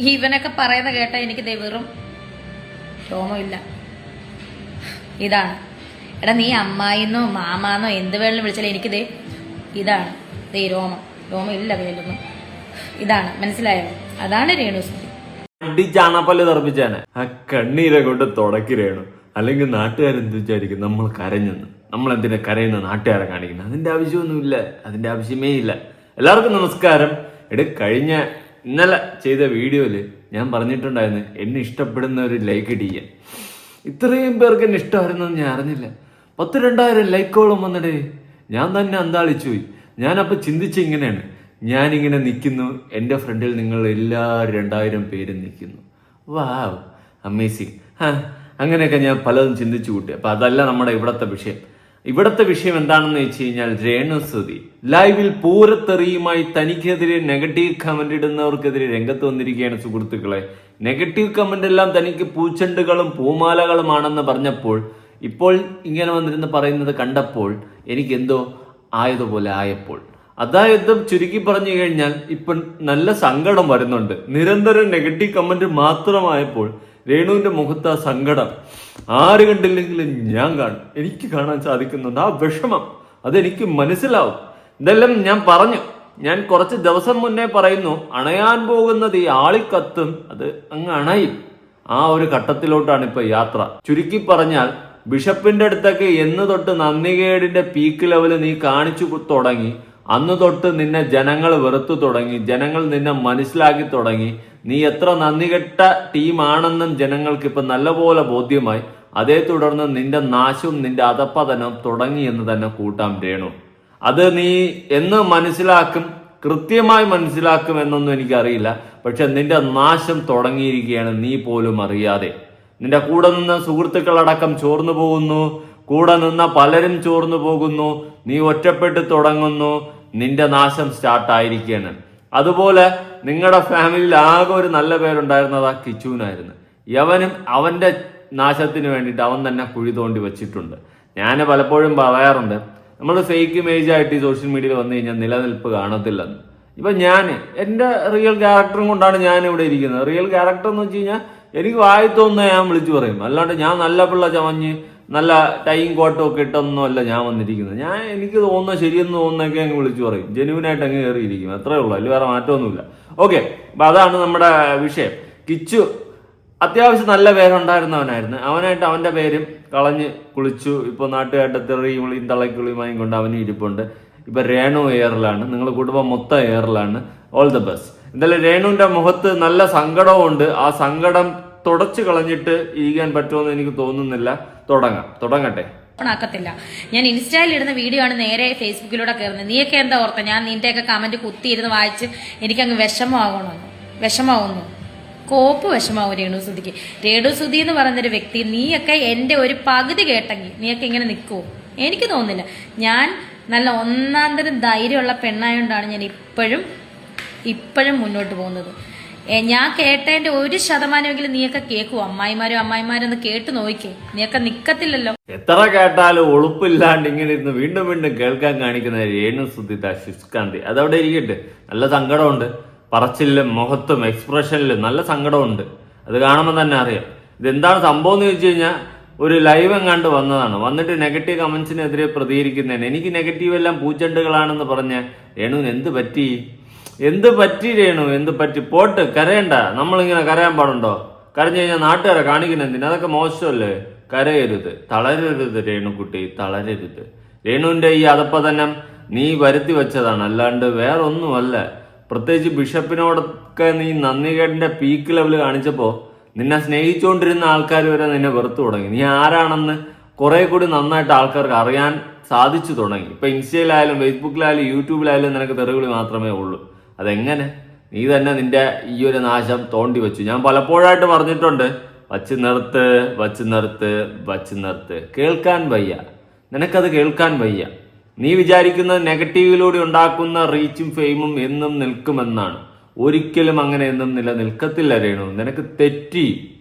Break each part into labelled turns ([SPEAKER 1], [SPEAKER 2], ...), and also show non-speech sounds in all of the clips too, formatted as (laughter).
[SPEAKER 1] ഇവനൊക്കെ പറയുന്ന കേട്ട എനിക്ക് വെറും രോമമില്ല ഇതാണ്. എടാ നീ അമ്മായിന്നോ മാമാന്നോ എന്ത് വേണമെങ്കിലും എനിക്ക് ദേ ഇതാണ്. ദേ രോമം. രോമം ഇല്ല വേലൊന്നും ഇതാണ്. മനസ്സിലായോ? അതാണ് രേണുസ്തി
[SPEAKER 2] അടി ചാണപ്പല്ല് തെറപ്പിച്ചാണ് ആ കണ്ണീരെ കൊണ്ട് തുടക്കി രേണു. അല്ലെങ്കിൽ നാട്ടുകാരെന്ത് വിചാരിക്കും? നമ്മൾ കരഞ്ഞെന്ന്. നമ്മൾ എന്തിനാ കരയുന്ന നാട്ടുകാരെ കാണിക്കുന്നത്? അതിന്റെ ആവശ്യമൊന്നുമില്ല. അതിന്റെ ആവശ്യമേ ഇല്ല. എല്ലാവർക്കും നമസ്കാരം. എടുക്കഴിഞ്ഞ കഴിഞ്ഞ ഇന്നലെ ചെയ്ത വീഡിയോയിൽ ഞാൻ പറഞ്ഞിട്ടുണ്ടായിരുന്നു എന്നെ ഇഷ്ടപ്പെടുന്ന ഒരു ലൈക്ക് ഇടിക്കാൻ. ഇത്രയും പേർക്ക് എന്നെ ഇഷ്ടമായിരുന്നെന്ന് ഞാൻ അറിഞ്ഞില്ല. പത്ത് രണ്ടായിരം ലൈക്കോളം വന്നിടേ. ഞാൻ തന്നെ അന്താളിച്ചു പോയി. ഞാനപ്പോൾ ചിന്തിച്ച ഇങ്ങനെയാണ്. ഞാനിങ്ങനെ നിൽക്കുന്നു. എന്റെ ഫ്രണ്ടിൽ നിങ്ങൾ എല്ലാ രണ്ടായിരം പേരും നിൽക്കുന്നു. Wow amazing. അങ്ങനെയൊക്കെ ഞാൻ പലതും ചിന്തിച്ചു കൂട്ടി. അപ്പോൾ അതല്ല നമ്മുടെ ഇവിടുത്തെ വിഷയം. ഇവിടത്തെ വിഷയം എന്താണെന്ന് വെച്ച് കഴിഞ്ഞാൽ രേണുസുതി ലൈവിൽ പൂരത്തെറിയുമായി തനിക്കെതിരെ നെഗറ്റീവ് കമന്റ് ഇടുന്നവർക്കെതിരെ രംഗത്ത് വന്നിരിക്കുകയാണ് സുഹൃത്തുക്കളെ. നെഗറ്റീവ് കമന്റ് എല്ലാം തനിക്ക് പൂച്ചെണ്ടുകളും പൂമാലകളുമാണെന്ന് പറഞ്ഞപ്പോൾ ഇപ്പോൾ ഇങ്ങനെ വന്നിരുന്ന് പറയുന്നത് കണ്ടപ്പോൾ എനിക്ക് എനിക്കെന്തോ ആയതുപോലെ ആയപ്പോൾ. അതായത് ചുരുക്കി പറഞ്ഞു കഴിഞ്ഞാൽ ഇപ്പം നല്ല സങ്കടം വരുന്നുണ്ട്. നിരന്തരം നെഗറ്റീവ് കമന്റ് മാത്രമായപ്പോൾ രേണുവിന്റെ മുഖത്ത് ആ സങ്കടം ആര് കണ്ടില്ലെങ്കിലും ഞാൻ കാണും. എനിക്ക് കാണാൻ സാധിക്കുന്നുണ്ട്. ആ വിഷമം അതെനിക്ക് മനസ്സിലാവും. ഇതെല്ലാം ഞാൻ പറഞ്ഞു. ഞാൻ കുറച്ച് ദിവസം മുന്നേ പറയുന്നു അണയാൻ പോകുന്നത് ഈ ആളിക്കത്തും അത് അങ്ങ് അണയും. ആ ഒരു ഘട്ടത്തിലോട്ടാണ് ഇപ്പൊ യാത്ര. ചുരുക്കി പറഞ്ഞാൽ ബിഷപ്പിന്റെ അടുത്തൊക്കെ എന്ന് തൊട്ട് നന്ദികേടിന്റെ പീക്ക് ലെവൽ നീ കാണിച്ചു തുടങ്ങി അന്ന് തൊട്ട് നിന്നെ ജനങ്ങൾ വെറുത്തു തുടങ്ങി ജനങ്ങൾ നിന്നെ മനസ്സിലാക്കി തുടങ്ങി. നീ എത്ര നന്ദികെട്ട ടീമാണെന്നും ജനങ്ങൾക്ക് ഇപ്പൊ നല്ലപോലെ ബോധ്യമായി. അതേ തുടർന്ന് നിന്റെ നാശവും നിന്റെ അധപ്പതനവും തുടങ്ങി എന്ന് തന്നെ കൂട്ടാൻ രേണു. അത് നീ എന്ന് മനസ്സിലാക്കും കൃത്യമായി മനസ്സിലാക്കും എന്നൊന്നും എനിക്കറിയില്ല. പക്ഷെ നിന്റെ നാശം തുടങ്ങിയിരിക്കുകയാണ് നീ പോലും അറിയാതെ. നിന്റെ കൂടെ നിന്ന് സുഹൃത്തുക്കളടക്കം ചോർന്നു പോകുന്നു. കൂടെ നിന്ന പലരും ചോർന്നു പോകുന്നു. നീ ഒറ്റപ്പെട്ട് തുടങ്ങുന്നു. നിന്റെ നാശം സ്റ്റാർട്ടായിരിക്കുകയാണ് അതുപോലെ നിങ്ങളുടെ ഫാമിലിയിൽ ആകെ ഒരു നല്ല പേരുണ്ടായിരുന്നത് ആ കിച്ചുവിനായിരുന്നു യവനും അവന്റെ നാശത്തിന് വേണ്ടിയിട്ട് അവൻ തന്നെ കുഴി തോണ്ടി വെച്ചിട്ടുണ്ട്. ഞാൻ പലപ്പോഴും പറയാറുണ്ട് നമ്മൾ ഫേക്ക് ഇമേജ് ആയിട്ട് ഈ സോഷ്യൽ മീഡിയയിൽ വന്നു കഴിഞ്ഞാൽ നിലനിൽപ്പ് കാണത്തില്ലെന്ന്. ഇപ്പൊ ഞാൻ എന്റെ റിയൽ ക്യാരക്ടറും കൊണ്ടാണ് ഞാൻ ഇവിടെ ഇരിക്കുന്നത്. റിയൽ ക്യാരക്ടർ എന്ന് വെച്ച് കഴിഞ്ഞാൽ എനിക്ക് വായി തോന്നുന്ന ഞാൻ വിളിച്ചു പറയും. അല്ലാണ്ട് ഞാൻ നല്ല പിള്ള ചമഞ്ഞ് നല്ല ടൈം കോട്ടും ഒക്കെ ഇട്ടൊന്നും അല്ല ഞാൻ വന്നിരിക്കുന്നത്. ഞാൻ എനിക്ക് തോന്നുന്ന ശരിയെന്ന് തോന്നുന്നൊക്കെ അങ്ങ് വിളിച്ചു പറയും. ജെനുവിനായിട്ട് അങ്ങ് കയറിയിരിക്കും. അത്രേ ഉള്ളൂ. അതിൽ വേറെ മാറ്റമൊന്നുമില്ല. ഓക്കെ. അപ്പൊ അതാണ് നമ്മുടെ വിഷയം. കിച്ചു അത്യാവശ്യം നല്ല പേരുണ്ടായിരുന്നവനായിരുന്നു അവനായിട്ട് അവന്റെ പേരും കളഞ്ഞ് കുളിച്ചു. ഇപ്പൊ നാട്ടുകാരുടെ തെറിയും വിളിയും തളക്കുളിയുമായും കൊണ്ട് അവനും ഇരിപ്പുണ്ട്. ഇപ്പൊ രേണു എയറിലാണ്. നിങ്ങളുടെ കുടുംബം മൊത്തം എയറിലാണ്. ഓൾ ദ ബെസ്റ്റ് എന്തായാലും രേണുവിന്റെ മുഖത്ത് നല്ല സങ്കടവും ഉണ്ട് ആ സങ്കടം തുടച്ചു കളഞ്ഞിട്ട് ഇരിക്കാൻ പറ്റുമെന്ന് എനിക്ക് തോന്നുന്നില്ല. തുടങ്ങാം. തുടങ്ങട്ടെ.
[SPEAKER 1] ഓണാക്കത്തില്ല. ഞാൻ ഇൻസ്റ്റയിൽ ഇടുന്ന വീഡിയോ ആണ് നേരെ ഫേസ്ബുക്കിലൂടെ കയറുന്നത്. നീയൊക്കെ എന്താ ഓർത്ത? ഞാൻ നിന്റെയൊക്കെ കമന്റ് കുത്തിയിരുന്ന് വായിച്ച് എനിക്ക് എനിക്കങ്ങ് വിഷമമാകണമെന്ന് വിഷമാവുന്നു കോപ്പ് വിഷമാവും രേണുസുതിക്ക് രേണുസുതി എന്ന് പറയുന്നൊരു വ്യക്തി നീയൊക്കെ എന്റെ ഒരു പകുതി കേട്ടെങ്കിൽ നീയൊക്കെ ഇങ്ങനെ നിൽക്കുമോ എനിക്ക് തോന്നുന്നില്ല. ഞാൻ നല്ല ഒന്നാം തരം ധൈര്യമുള്ള പെണ്ണായോണ്ടാണ് ഞാൻ ഇപ്പോഴും ഇപ്പോഴും മുന്നോട്ട് പോകുന്നത്. ഞാൻ കേട്ടതിന്റെ ഒരു ശതമാനമെങ്കിലും നീയൊക്കെ കേൾക്കുവോ അമ്മായിമാരും അമ്മായിമാരും ഒന്ന് കേട്ട് നോക്കിക്കേ. നീയൊക്കെ നിക്കത്തില്ലല്ലോ.
[SPEAKER 2] എത്ര കേട്ടാലും ഒളുപ്പില്ലാണ്ട് ഇങ്ങനെ ഇരുന്ന് വീണ്ടും വീണ്ടും കേൾക്കാൻ കാണിക്കുന്ന രേണു സുധിത ശിഷ്കാന്തി. അതവിടെ ഇരിക്കട്ടെ. നല്ല സങ്കടമുണ്ട്. പറച്ചിലും മുഖത്തും എക്സ്പ്രഷനിലും നല്ല സങ്കടമുണ്ട്. അത് കാണുമ്പോൾ തന്നെ അറിയാം. ഇതെന്താണ് സംഭവം എന്ന് ചോദിച്ചു കഴിഞ്ഞാൽ ഒരു ലൈവ് എങ്ങാണ്ട് വന്നതാണ്. വന്നിട്ട് നെഗറ്റീവ് കമന്റ്സിനെതിരെ പ്രതികരിക്കുന്നതിന്. എനിക്ക് നെഗറ്റീവ് എല്ലാം പൂച്ചെണ്ടുകളാണെന്ന് പറഞ്ഞ രേണുവിന് എന്ത് പറ്റി? എന്ത് പറ്റി രേണു? എന്ത് പറ്റി? പോട്ട് കരയണ്ട. നമ്മളിങ്ങനെ കരയാൻ പാടുണ്ടോ? കരഞ്ഞു കഴിഞ്ഞാൽ നാട്ടുകാരെ കാണിക്കുന്ന എന്തിനാ? അതൊക്കെ മോശമല്ലേ? കരയരുത്. തളരരുത് രേണുക്കുട്ടി തളരരുത്. രേണുവിന്റെ ഈ അതപ്പതനം നീ വരുത്തി വെച്ചതാണ്. അല്ലാണ്ട് വേറെ ഒന്നുമല്ല പ്രത്യേകിച്ച് ബിഷപ്പിനോടൊക്കെ നീ നന്ദികേടിന്റെ പീക്ക് ലെവൽ കാണിച്ചപ്പോൾ നിന്നെ സ്നേഹിച്ചുകൊണ്ടിരുന്ന ആൾക്കാർ വരെ നിന്നെ വെറുത്തു തുടങ്ങി. നീ ആരാണെന്ന് കുറെ കൂടി നന്നായിട്ട് ആൾക്കാർക്ക് അറിയാൻ സാധിച്ചു തുടങ്ങി. ഇപ്പൊ ഇൻസ്റ്റയിലായാലും ഫേസ്ബുക്കിലായാലും യൂട്യൂബിലായാലും നിനക്ക് തെറിവിളി മാത്രമേ ഉള്ളൂ. അതെങ്ങനെ? നീ തന്നെ നിന്റെ ഈ ഒരു നാശം തോണ്ടി വെച്ചു. ഞാൻ പലപ്പോഴായിട്ട് പറഞ്ഞിട്ടുണ്ട് വച്ച് നിർത്ത് വച്ച് നിർത്ത് വച്ച് നിർത്ത്. കേൾക്കാൻ വയ്യ. നിനക്കത് കേൾക്കാൻ വയ്യ. നീ വിചാരിക്കുന്ന നെഗറ്റീവിലൂടെ ഉണ്ടാക്കുന്ന റീച്ചും ഫെയിമും എന്നും നിൽക്കുമെന്നാണ്. ഒരിക്കലും അങ്ങനെ എന്നും നിലനിൽക്കത്തില്ല രേണു. നിനക്ക് തെറ്റി.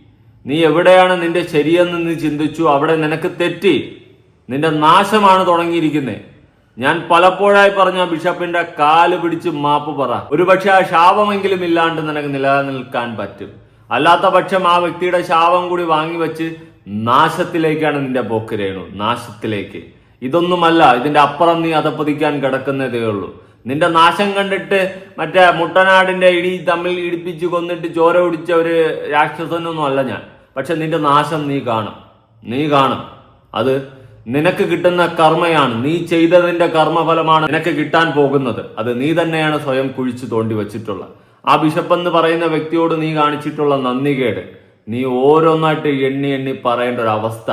[SPEAKER 2] നീ എവിടെയാണ് നിന്റെ ശരിയെന്ന് നീ ചിന്തിച്ചു? അവിടെ നിനക്ക് തെറ്റി. നിന്റെ നാശമാണ് തുടങ്ങിയിരിക്കുന്നത് ഞാൻ പലപ്പോഴായി പറഞ്ഞ ബിഷപ്പിന്റെ കാൽ പിടിച്ച് മാപ്പ് പറ. ഒരുപക്ഷെ ആ ശാപമെങ്കിലും ഇല്ലാണ്ട് നിനക്ക് നിലനിൽക്കാൻ പറ്റും. അല്ലാത്ത പക്ഷം ആ വ്യക്തിയുടെ ശാപം കൂടി വാങ്ങിവെച്ച് നാശത്തിലേക്കാണ് നിന്റെ പോക്ക് രേണു. നാശത്തിലേക്ക്. ഇതൊന്നുമല്ല ഇതിന്റെ അപ്പുറം നീ അതപ്പതിക്കാൻ കിടക്കുന്നതേ ഉള്ളൂ. നിന്റെ നാശം കണ്ടിട്ട് മറ്റേ മുട്ടനാടിന്റെ ഇടി തമ്മിൽ ഇടിപ്പിച്ച് കൊന്നിട്ട് ചോര ഒടിച്ച ഒരു രാക്ഷസനൊന്നും അല്ല ഞാൻ. പക്ഷെ നിന്റെ നാശം നീ കാണും. നീ കാണും. അത് നിനക്ക് കിട്ടുന്ന കർമ്മയാണ്. നീ ചെയ്തതിന്റെ കർമ്മഫലമാണ് നിനക്ക് കിട്ടാൻ പോകുന്നത്. അത് നീ തന്നെയാണ് സ്വയം കുഴിച്ചു തോണ്ടി വെച്ചിട്ടുള്ള ആ ബിഷപ്പ് എന്ന് പറയുന്ന വ്യക്തിയോട് നീ കാണിച്ചിട്ടുള്ള നന്ദികേട് നീ ഓരോന്നായിട്ട് എണ്ണി എണ്ണി പറയേണ്ട ഒരു അവസ്ഥ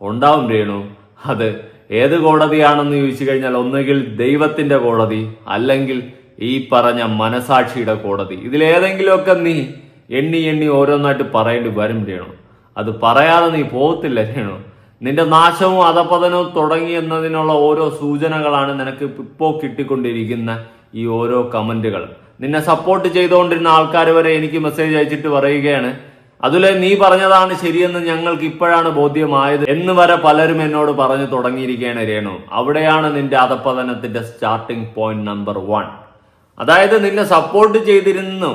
[SPEAKER 2] ഉണ്ടാവും രേണു. അത് ഏത് കോടതിയാണെന്ന് ചോദിച്ചു കഴിഞ്ഞാൽ ഒന്നുകിൽ ദൈവത്തിന്റെ കോടതി അല്ലെങ്കിൽ ഈ പറഞ്ഞ മനസാക്ഷിയുടെ കോടതി. ഇതിലേതെങ്കിലുമൊക്കെ നീ എണ്ണി എണ്ണി ഓരോന്നായിട്ട് പറയേണ്ടി വരും രേണു. അത് പറയാതെ നീ പോകത്തില്ല രേണു. നിന്റെ നാശവും അധപതനവും തുടങ്ങി എന്നതിനുള്ള ഓരോ സൂചനകളാണ് നിനക്ക് ഇപ്പോ കിട്ടിക്കൊണ്ടിരിക്കുന്ന ഈ ഓരോ കമന്റുകൾ. നിന്നെ സപ്പോർട്ട് ചെയ്തുകൊണ്ടിരുന്ന ആൾക്കാർ വരെ എനിക്ക് മെസ്സേജ് അയച്ചിട്ട് പറയുകയാണ് അതിലെ നീ പറഞ്ഞതാണ് ശരിയെന്ന് ഞങ്ങൾക്ക് ഇപ്പോഴാണ് ബോധ്യമായത് എന്ന് വരെ പലരും എന്നോട് പറഞ്ഞു തുടങ്ങിയിരിക്കുകയാണ് രേണു. അവിടെയാണ് നിന്റെ അധപതനത്തിന്റെ സ്റ്റാർട്ടിംഗ് പോയിന്റ് നമ്പർ വൺ അതായത് നിന്നെ സപ്പോർട്ട് ചെയ്തിരുന്നു.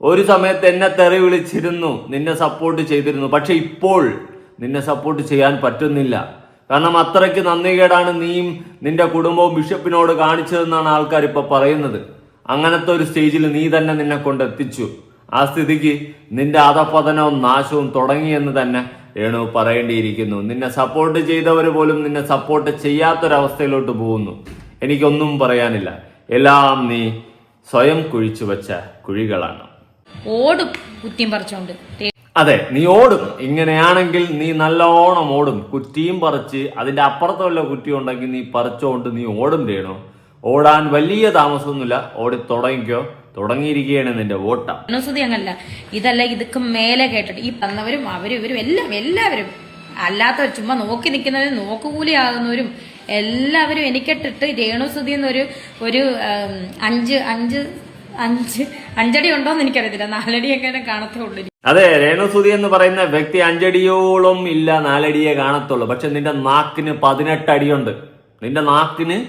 [SPEAKER 2] ഒരു സമയത്ത് എന്നെ തെറി വിളിച്ചിരുന്നു. നിന്നെ സപ്പോർട്ട് ചെയ്തിരുന്നു. പക്ഷെ ഇപ്പോൾ നിന്നെ സപ്പോർട്ട് ചെയ്യാൻ പറ്റുന്നില്ല. കാരണം അത്രയ്ക്ക് നന്ദികേടാണ് നീയും നിന്റെ കുടുംബവും ബിഷപ്പിനോട് കാണിച്ചതെന്നാണ് ആൾക്കാർ ഇപ്പൊ പറയുന്നത്. അങ്ങനത്തെ ഒരു സ്റ്റേജിൽ നീ തന്നെ നിന്നെ കൊണ്ടെത്തിച്ചു ആ സ്ഥിതിക്ക് നിന്റെ അധപതനവും നാശവും തുടങ്ങിയെന്ന് തന്നെ രേണു പറയേണ്ടിയിരിക്കുന്നു. നിന്നെ സപ്പോർട്ട് ചെയ്തവർ പോലും നിന്നെ സപ്പോർട്ട് ചെയ്യാത്തൊരവസ്ഥയിലോട്ട് പോകുന്നു. എനിക്കൊന്നും പറയാനില്ല. എല്ലാം നീ സ്വയം കുഴിച്ചു വെച്ച കുഴികളാണ്.
[SPEAKER 1] ഓടും കുറ്റിയും പറിച്ചോണ്ട്.
[SPEAKER 2] അതെ നീ ഓടും. ഇങ്ങനെയാണെങ്കിൽ നീ നല്ലോണം ഓടും. കുറ്റിയും പറിച്ച് അതിന്റെ അപ്പുറത്ത് വല്ല കുറ്റി ഉണ്ടെങ്കിൽ നീ പറിച്ചോണ്ട് നീ ഓടും ചെയ്യണോ? ഓടാൻ വലിയ താമസമൊന്നുമില്ല. ഓടി തുടങ്ങിക്കോ. തുടങ്ങിയിരിക്കുകയാണ് നിന്റെ ഓട്ടം.
[SPEAKER 1] അനുസൃതി അങ്ങല്ല ഇതല്ല ഇതൊക്കെ മേലെ കേട്ടിട്ട് ഈ തന്നവരും അവരും ഇവരും എല്ലാം എല്ലാവരും അല്ലാത്ത ചുമ്മാ നോക്കി നിൽക്കുന്നവരും നോക്കുകൂലി ആകുന്നവരും എല്ലാവരും എനിക്കിട്ടിട്ട് രേണുസുതി എന്നൊരു ഒരു അഞ്ച് അഞ്ച് അഞ്ച് അഞ്ചടി ഉണ്ടോന്ന് എനിക്കറിയത്തില്ല. നാലടി എങ്ങനെ കാണത്തേ ഉള്ളൂ
[SPEAKER 2] അതെ രേണുസുതി എന്ന് പറയുന്ന വ്യക്തി അഞ്ചടിയോളം ഇല്ല നാലടിയെ കാണത്തുള്ളൂ. പക്ഷെ നിന്റെ നാക്കിന് പതിനെട്ട് അടിയുണ്ട് നിന്റെ നാക്കിന്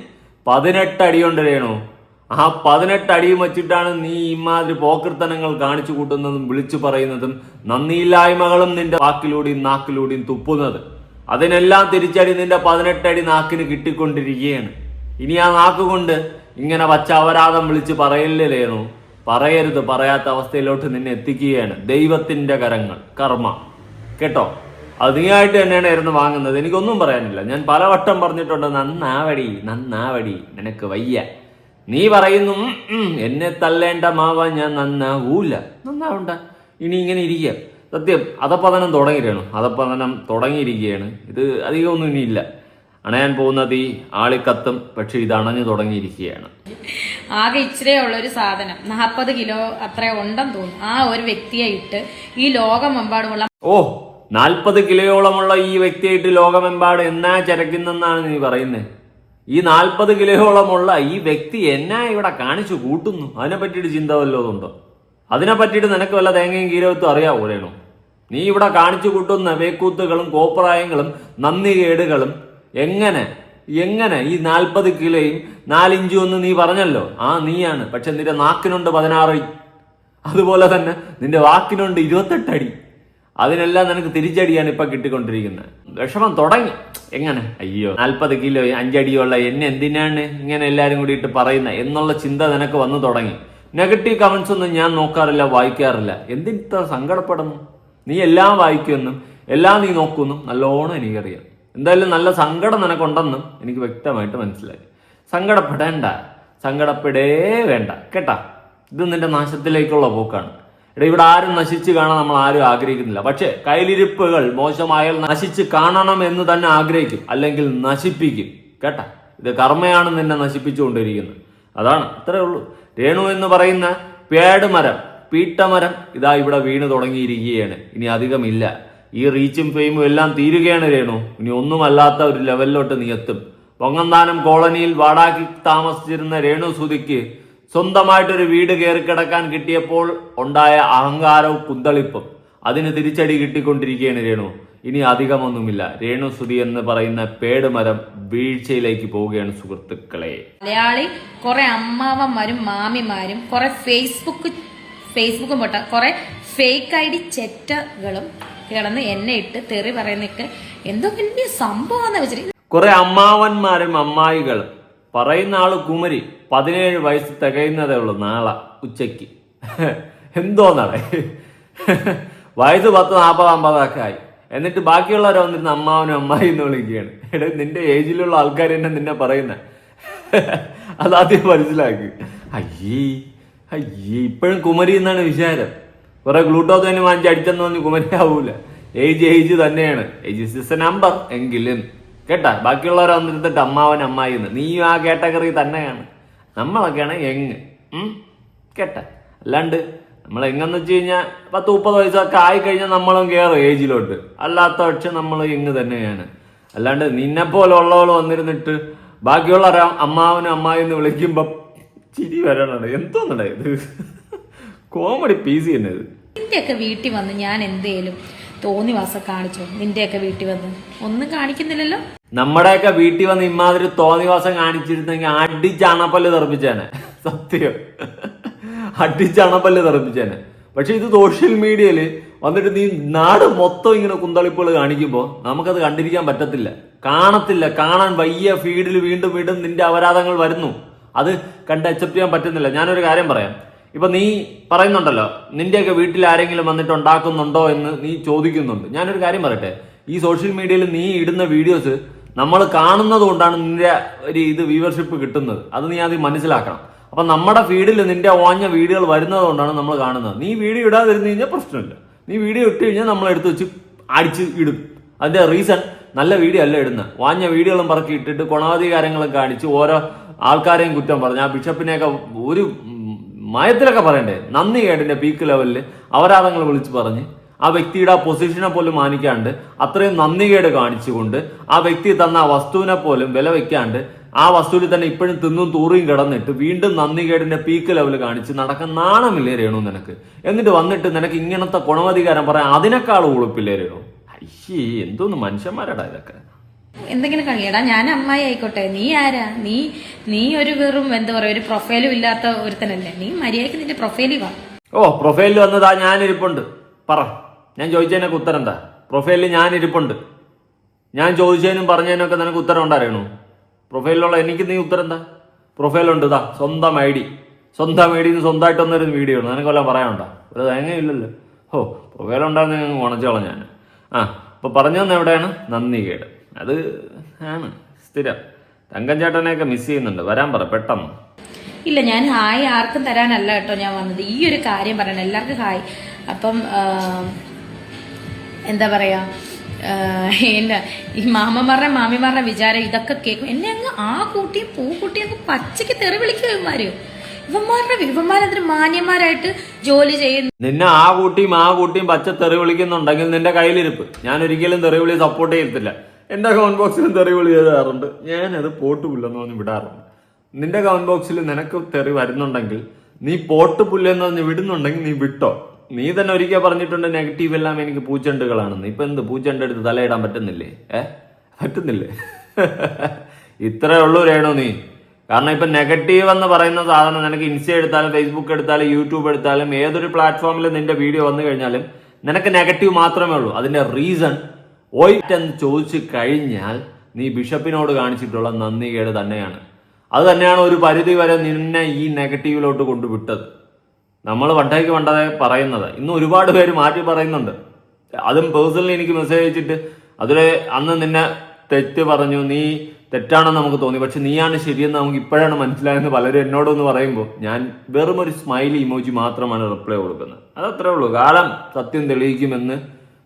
[SPEAKER 2] പതിനെട്ട് അടിയുണ്ട് രേണു. ആ പതിനെട്ട് അടിയും വെച്ചിട്ടാണ് നീ ഇമാതിരി പോക്കിർത്തനങ്ങൾ കാണിച്ചു കൂട്ടുന്നതും വിളിച്ചു പറയുന്നതും നന്ദിയില്ലായ്മകളും നിന്റെ വാക്കിലൂടെയും നാക്കിലൂടെയും തുപ്പുന്നത്. അതിനെല്ലാം തിരിച്ചടി നിന്റെ പതിനെട്ടടി നാക്കിന് കിട്ടിക്കൊണ്ടിരിക്കുകയാണ്. ഇനി ആ നാക്കുകൊണ്ട് ഇങ്ങനെ വച്ച അപരാധം വിളിച്ച് പറയില്ലേന്നു പറയരുത് പറയാത്ത അവസ്ഥയിലോട്ട് നിന്നെ എത്തിക്കുകയാണ്. ദൈവത്തിന്റെ കരങ്ങൾ കർമ്മ. കേട്ടോ? അത് നീയായിട്ട് തന്നെയാണ് ഇരുന്ന് വാങ്ങുന്നത്. എനിക്കൊന്നും പറയാനില്ല. ഞാൻ പലവട്ടം പറഞ്ഞിട്ടുണ്ട് നന്നാവടി നന്നാവടി നിനക്ക് വയ്യ. നീ പറയുന്നു "ഉം, ഉം, എന്നെ തല്ലേണ്ട മാവ ഞാൻ നന്നാവൂല. നന്നാവണ്ട. ഇനി ഇങ്ങനെ ഇരിക്കുക സത്യം അധപ്പതനം തുടങ്ങിയിരുന്നു അധപ്പതനം തുടങ്ങിയിരിക്കുകയാണ് ഇത് അധികമൊന്നും ഇനിയില്ല. അണയാൻ പോകുന്ന തീ ആളിക്കത്തും പക്ഷെ ഇത് അണഞ്ഞു തുടങ്ങിയിരിക്കുകയാണ്.
[SPEAKER 1] ആകെ ഇച്ചിരി ഉള്ളൊരു സാധനം. നാൽപ്പത് കിലോ അത്ര ഉണ്ടെന്ന് തോന്നുന്നു. ആ ഒരു വ്യക്തിയെ ഇട്ട് ഈ ലോകമെമ്പാടുമുള്ള
[SPEAKER 2] ഓ നാൽപ്പത് കിലോയോളമുള്ള ഈ വ്യക്തിയായിട്ട് ലോകമെമ്പാട് എന്നാ ചരക്കുന്നെന്നാണ് നീ പറയുന്നത് ഈ നാൽപ്പത് കിലോയോളമുള്ള ഈ വ്യക്തി എന്നാ ഇവിടെ കാണിച്ചു കൂട്ടുന്നു? അതിനെ പറ്റിയിട്ട് ചിന്ത വല്ലതുണ്ടോ അതിനെ പറ്റിയിട്ട് നിനക്ക് വല്ല തേങ്ങയും കീരവത്തും അറിയാവോ രേണു? നീ ഇവിടെ കാണിച്ചു കൂട്ടുന്ന വേക്കൂത്തുകളും കോപ്രായങ്ങളും നന്ദികേടുകളും എങ്ങനെ? എങ്ങനെ? ഈ നാൽപ്പത് കിലോയും നാലിഞ്ചും എന്ന് നീ പറഞ്ഞല്ലോ. ആ നീയാണ്. പക്ഷെ നിന്റെ നാക്കിനുണ്ട് പതിനാറ്. അതുപോലെ തന്നെ നിന്റെ വാക്കിനുണ്ട് ഇരുപത്തെട്ടടി അതിനെല്ലാം നിനക്ക് തിരിച്ചടിയാണ് ഇപ്പൊ കിട്ടിക്കൊണ്ടിരിക്കുന്നത്. വിഷമം തുടങ്ങി. എങ്ങനെ? അയ്യോ നാൽപ്പത് കിലോ അഞ്ചടിയുള്ള എന്നെ എന്തിനാണ് ഇങ്ങനെ എല്ലാരും കൂടിയിട്ട് പറയുന്നത് എന്നുള്ള ചിന്ത നിനക്ക് വന്നു തുടങ്ങി. നെഗറ്റീവ് കമന്റ്സ് ഒന്നും ഞാൻ നോക്കാറില്ല വായിക്കാറില്ല. എന്തിനാ സങ്കടപ്പെടുന്നു? നീ എല്ലാം വായിക്കുമെന്നും എല്ലാം നീ നോക്കുന്നു നല്ലോണം എനിക്കറിയാം. എന്തായാലും നല്ല സങ്കടം നിനക്കുണ്ടെന്നും എനിക്ക് വ്യക്തമായിട്ട് മനസ്സിലായി. സങ്കടപ്പെടേണ്ട. സങ്കടപ്പെടേ വേണ്ട. കേട്ടാ? ഇത് നിന്റെ നാശത്തിലേക്കുള്ള പോക്കാണ്. എടാ ഇവിടെ ആരും നശിച്ച് കാണാൻ നമ്മൾ ആരും ആഗ്രഹിക്കുന്നില്ല. പക്ഷേ കയ്യിലിരിപ്പുകൾ മോശമായാൽ നശിച്ച് കാണണം എന്ന് തന്നെ ആഗ്രഹിക്കും. അല്ലെങ്കിൽ നശിപ്പിക്കും. കേട്ടാ? ഇത് കർമ്മയാണ് നിന്നെ നശിപ്പിച്ചുകൊണ്ടിരിക്കുന്നത്. അതാണ്. അത്രേ ഉള്ളൂ. രേണു എന്ന് പറയുന്ന പേടുമരം പീട്ടമരം ഇതാ ഇവിടെ വീണ് തുടങ്ങിയിരിക്കുകയാണ്. ഇനി അധികമില്ല. ഈ റീച്ചും ഫെയിമും എല്ലാം തീരുകയാണ് രേണു. ഇനി ഒന്നുമല്ലാത്ത ഒരു ലെവലിലോട്ട് നീ എത്തും. പൊങ്ങന്താനം കോളനിയിൽ വാടാക്കി താമസിച്ചിരുന്ന രേണു സുതിക്ക് സ്വന്തമായിട്ടൊരു വീട് കയറി കിടക്കാൻ കിട്ടിയപ്പോൾ ഉണ്ടായ അഹങ്കാരവും കുന്തളിപ്പും അതിന് തിരിച്ചടി കിട്ടിക്കൊണ്ടിരിക്കുകയാണ് രേണു. ഇനി അധികമൊന്നുമില്ല. രേണു സുതി എന്ന് പറയുന്ന പേടുമരം വീഴ്ചയിലേക്ക് പോവുകയാണ് സുഹൃത്തുക്കളെ.
[SPEAKER 1] മലയാളി കുറെ അമ്മാവന്മാരും മാമിമാരും കുറെ ഫേസ്ബുക്ക് ഫേസ്ബുക്കും പൊട്ട കുറെ ഫേക്ക് ഐ ഡി ചെറ്റകളും കിടന്ന് എന്നെ ഇട്ട് തെറി പറയുന്നൊക്കെ എന്തോ വലിയ വെച്ചിട്ട്
[SPEAKER 2] കുറെ അമ്മാവന്മാരും അമ്മായികളും പറയുന്ന ആൾ കുമരി പതിനേഴ് വയസ്സ് തികയുന്നതേ ഉള്ളൂ നാളെ ഉച്ചയ്ക്ക്. എന്തോന്നാണ്? വയസ്സ് പത്ത് നാൽപ്പത് അമ്പതൊക്കെ ആയി. എന്നിട്ട് ബാക്കിയുള്ളവരെ വന്നിരുന്ന അമ്മാവനും അമ്മായി എന്ന് വിളിക്കുകയാണ്. എടാ നിന്റെ ഏജിലുള്ള ആൾക്കാർ തന്നെ നിന്നെ പറയുന്ന. അതാദ്യം മനസ്സിലാക്കി. അയ്യേ അയ്യേ ഇപ്പോഴും കുമരി എന്നാണ് വിചാരം. കുറെ ഗ്ലൂട്ടോത്തന്നെ വാങ്ങിച്ച് അടിച്ചെന്ന് പറഞ്ഞ് കുമരി ആവൂല ഏജ് ഏജ് തന്നെയാണ്. ഏജ് ഇസ് എ നമ്പർ എങ്കിലും. കേട്ടാ? ബാക്കിയുള്ളവരെ വന്നിരുത്തിട്ട് അമ്മാവൻ അമ്മായി എന്ന്. നീ ആ കാറ്റഗറി തന്നെയാണ്. നമ്മളൊക്കെയാണ് എങ് കേട്ട? അല്ലാണ്ട് നമ്മൾ എങ്ങന്ന് വെച്ച് കഴിഞ്ഞാൽ പത്ത് മുപ്പത് വയസ്സൊക്കെ ആയി കഴിഞ്ഞാൽ നമ്മളും കയറും ഏജിലോട്ട്. അല്ലാത്ത പക്ഷെ നമ്മൾ എങ്ങ് തന്നെയാണ്. അല്ലാണ്ട് നിന്നെ പോലെ ഉള്ളവൾ വന്നിരുന്നിട്ട് ബാക്കിയുള്ളവരെ അമ്മാവനും അമ്മായി എന്ന് വിളിക്കുമ്പോ ചിരി വരണുണ്ട് എന്തോന്നുണ്ടായത് കോമഡി പീസ് തന്നെ ഇത്
[SPEAKER 1] നിന്റെയൊക്കെ വീട്ടിൽ വന്ന് ഞാൻ എന്തേലും തോന്നിവാസം കാണിച്ചോ? നിന്റെയൊക്കെ വീട്ടിൽ വന്ന്. ഒന്നും കാണിക്കുന്നില്ലല്ലോ.
[SPEAKER 2] നമ്മുടെയൊക്കെ വീട്ടിൽ വന്ന് ഇമാതിരി തോന്നിവാസം കാണിച്ചിരുന്നെങ്കിൽ അടിച്ചണപ്പല്ല് തെറപ്പിച്ചേനെ. സത്യം. അടിച്ചണപ്പല്ല് തെറപ്പിച്ചേനെ. പക്ഷെ ഇത് സോഷ്യൽ മീഡിയയിൽ വന്നിട്ട് നീ നാട് മൊത്തം ഇങ്ങനെ കുന്തളിപ്പുകൾ കാണിക്കുമ്പോൾ നമുക്കത് കണ്ടിരിക്കാൻ പറ്റത്തില്ല. കാണത്തില്ല. കാണാൻ വയ്യ ഫീഡിൽ വീണ്ടും വീണ്ടും നിന്റെ അപരാധങ്ങൾ വരുന്നു. അത് കണ്ട് അക്സെപ്റ്റ് ചെയ്യാൻ പറ്റുന്നില്ല. ഞാനൊരു കാര്യം പറയാം. ഇപ്പൊ നീ പറയുന്നുണ്ടല്ലോ നിന്റെയൊക്കെ വീട്ടിൽ ആരെങ്കിലും വന്നിട്ട് ഉണ്ടാക്കുന്നുണ്ടോ എന്ന് നീ ചോദിക്കുന്നുണ്ട്. ഞാനൊരു കാര്യം പറയട്ടെ ഈ സോഷ്യൽ മീഡിയയിൽ നീ ഇടുന്ന വീഡിയോസ് നമ്മൾ കാണുന്നത് കൊണ്ടാണ് നിന്റെ ഒരു ഇത് വ്യൂവർഷിപ്പ് കിട്ടുന്നത്. അത് നീ ആദ്യം മനസ്സിലാക്കണം. അപ്പൊ നമ്മുടെ ഫീഡിൽ നിന്റെ ഓഞ്ഞ വീഡിയോകൾ വരുന്നത് കൊണ്ടാണ് നമ്മൾ കാണുന്നത്. നീ വീഡിയോ ഇടാതിരുന്നു കഴിഞ്ഞാൽ പ്രശ്നമില്ല. നീ വീഡിയോ ഇട്ട് കഴിഞ്ഞാൽ നമ്മൾ എടുത്ത് വെച്ച് അടിച്ച് ഇടും. അതിന്റെ റീസൺ നല്ല വീഡിയോ അല്ല ഇടുന്നത്. വാഞ്ഞ വീഡിയോകളും പറക്കി ഇട്ടിട്ട് ഗുണാധികാരങ്ങളും കാണിച്ച് ഓരോ ആൾക്കാരെയും കുറ്റം പറഞ്ഞു ആ ബിഷപ്പിനെയൊക്കെ ഒരു മയത്തിലൊക്കെ പറയണ്ടേ? നന്ദി കേട്ടിന്റെ പീക്ക് ലെവലിൽ അപരാധങ്ങൾ വിളിച്ച് പറഞ്ഞ് ആ വ്യക്തിയുടെ ആ പൊസിഷനെ പോലും മാനിക്കാണ്ട് അത്രയും നന്ദികേട് കാണിച്ചുകൊണ്ട് ആ വ്യക്തി തന്ന ആ വസ്തുവിനെ പോലും വില വെക്കാണ്ട് ആ വസ്തുവിൽ തന്നെ ഇപ്പോഴും തിന്നും തൂറിയും കിടന്നിട്ട് വീണ്ടും നന്ദികേടിന്റെ പീക്ക് ലെവൽ കാണിച്ച് നടക്കാൻ നാണമില്ലേ രേണു നിനക്ക്? എന്നിട്ട് വന്നിട്ട് നിനക്ക് ഇങ്ങനത്തെ ഗുണമധികാരം പറയാൻ അതിനേക്കാൾ ഉളുപ്പില്ലേ രേണു? അയ്യേ എന്തോന്ന് മനുഷ്യന്മാരടാ ഇതൊക്കെ?
[SPEAKER 1] എന്തെങ്കിലും കളിയടാ ഞാൻ അമ്മായി ആയിക്കോട്ടെ. നീ ആരാ? നീ നീ ഒരു വെറും എന്താ പറയാ ഒരു പ്രൊഫൈലും ഇല്ലാത്ത ഒരുത്തനല്ലേ? നീ മര്യാദയ്ക്ക് നിന്റെ പ്രൊഫൈലിൽ വാ.
[SPEAKER 2] ഓ പ്രൊഫൈലിൽ വന്നതാ ഞാൻ ഇരിപ്പുണ്ട് പറ ഞാൻ ചോദിച്ചതിനൊക്കെ ഉത്തരം എന്താ? പ്രൊഫൈലിൽ ഞാൻ ഇരിപ്പുണ്ട് ഞാൻ ചോദിച്ചതിനും പറഞ്ഞതിനും ഒക്കെ നിനക്ക് ഉത്തരം ഉണ്ടായിരുന്നു. പ്രൊഫൈലിലുള്ള എനിക്ക് നീ ഉത്തരം എന്താ? പ്രൊഫൈലുണ്ട് ഇതാ സ്വന്തം ഐ ഡി. സ്വന്തം ഐ ഡിന്ന് സ്വന്തമായിട്ട് വന്നൊരു വീഡിയോ ഉണ്ട്. നിനക്ക് വല്ലതും പറയാനുണ്ടോ? ഒരു തേങ്ങയില്ലല്ലോ ഓ ഞങ്ങൾ ഉണച്ചോളാം ഞാൻ ആ അപ്പൊ പറഞ്ഞു തന്നെ എവിടെയാണ്? നന്ദി കേട് അത് ആണ് സ്ഥിരം. തങ്കം ചേട്ടനെയൊക്കെ മിസ് ചെയ്യുന്നുണ്ട്. വരാൻ പറ പെട്ടെന്ന്.
[SPEAKER 1] ഇല്ല ഞാൻ ഹായ് ആർക്കും തരാനല്ല കേട്ടോ ഞാൻ വന്നത്. ഈ ഒരു കാര്യം പറയണം. എല്ലാവർക്കും ഹായ്. അപ്പം എന്താ പറയാ എന്നാ ഈ മാമന്മാരുടെ മാമിമാരുടെ വിചാരം ഇതൊക്കെ കേൾക്കും. എന്നെ അങ്ങ് ആ കൂട്ടിയും പൂ കൂട്ടിയും അങ്ങ് പച്ചയ്ക്ക് തെറി വിളിക്കും ഇവന്മാര്. ഇവന്മാരുടെ ഇവന്മാരതിന് മാന്യന്മാരായിട്ട് ജോലി ചെയ്യുന്നു
[SPEAKER 2] നിന്നെ ആ കൂട്ടിയും ആ കൂട്ടിയും പച്ച തെറി വിളിക്കുന്നുണ്ടെങ്കിൽ നിന്റെ കയ്യിലിരിപ്പ്. ഞാൻ ഒരിക്കലും തെറി വിളി സപ്പോർട്ട് ചെയ്യത്തില്ല. എന്റെ കമന്റ് ബോക്സിലും തെറി വിളി എഴുതാറുണ്ട്. ഞാനത് പോട്ട് പുല്ലെന്ന് പറഞ്ഞ് വിടാറുണ്ട്. നിന്റെ കമന്റ് ബോക്സിൽ നിനക്ക് തെറി വരുന്നുണ്ടെങ്കിൽ നീ പോട്ട് പുല്ലെന്ന് പറഞ്ഞ് വിടുന്നുണ്ടെങ്കിൽ നീ വിട്ടോ. നീ തന്നെ ഒരിക്കൽ പറഞ്ഞിട്ടുണ്ട് നെഗറ്റീവ് എല്ലാം എനിക്ക് പൂച്ചെണ്ടുകളാണെന്ന്. ഇപ്പൊ എന്ത് പൂച്ചെണ്ട് എടുത്ത് തലയിടാൻ പറ്റുന്നില്ലേ? ഏ? പറ്റുന്നില്ലേ? (laughs) ഇത്രേ ഉള്ളൂ രേണു നീ. കാരണം ഇപ്പൊ നെഗറ്റീവ് എന്ന് പറയുന്ന സാധനം നിനക്ക് ഇൻസ്റ്റ എടുത്താലും ഫേസ്ബുക്ക് എടുത്താലും യൂട്യൂബ് എടുത്താലും ഏതൊരു പ്ലാറ്റ്ഫോമിൽ നിന്റെ വീഡിയോ വന്നു കഴിഞ്ഞാലും നിനക്ക് നെഗറ്റീവ് മാത്രമേ ഉള്ളൂ. അതിന്റെ റീസൺ ഓയിറ്റ് എന്ന് ചോദിച്ചു കഴിഞ്ഞാൽ നീ ബിഷപ്പിനോട് കാണിച്ചിട്ടുള്ള നന്ദികേട് തന്നെയാണ്. അത് തന്നെയാണ് ഒരു പരിധി വരെ നിന്നെ ഈ നെഗറ്റീവിലോട്ട് കൊണ്ടുവിട്ടത്. നമ്മൾ വണ്ടേക്ക് വണ്ടതെ പറയുന്നത്. ഇന്ന് ഒരുപാട് പേര് മാറ്റി പറയുന്നുണ്ട്. അതും പേഴ്സണലി എനിക്ക് മെസ്സേജ് അയച്ചിട്ട് അതിലെ അന്ന് നിന്നെ തെറ്റ് പറഞ്ഞു നീ തെറ്റാണെന്ന് നമുക്ക് തോന്നി. പക്ഷെ നീയാണ് ശരിയെന്ന് നമുക്ക് ഇപ്പോഴാണ് മനസ്സിലായെന്ന് പലരും എന്നോടൊന്ന് പറയുമ്പോൾ ഞാൻ വെറും ഒരു സ്മൈലി ഇമോജി മാത്രമാണ് റിപ്ലൈ കൊടുക്കുന്നത്. അതത്രേ ഉള്ളൂ. കാലം സത്യം തെളിയിക്കുമെന്ന്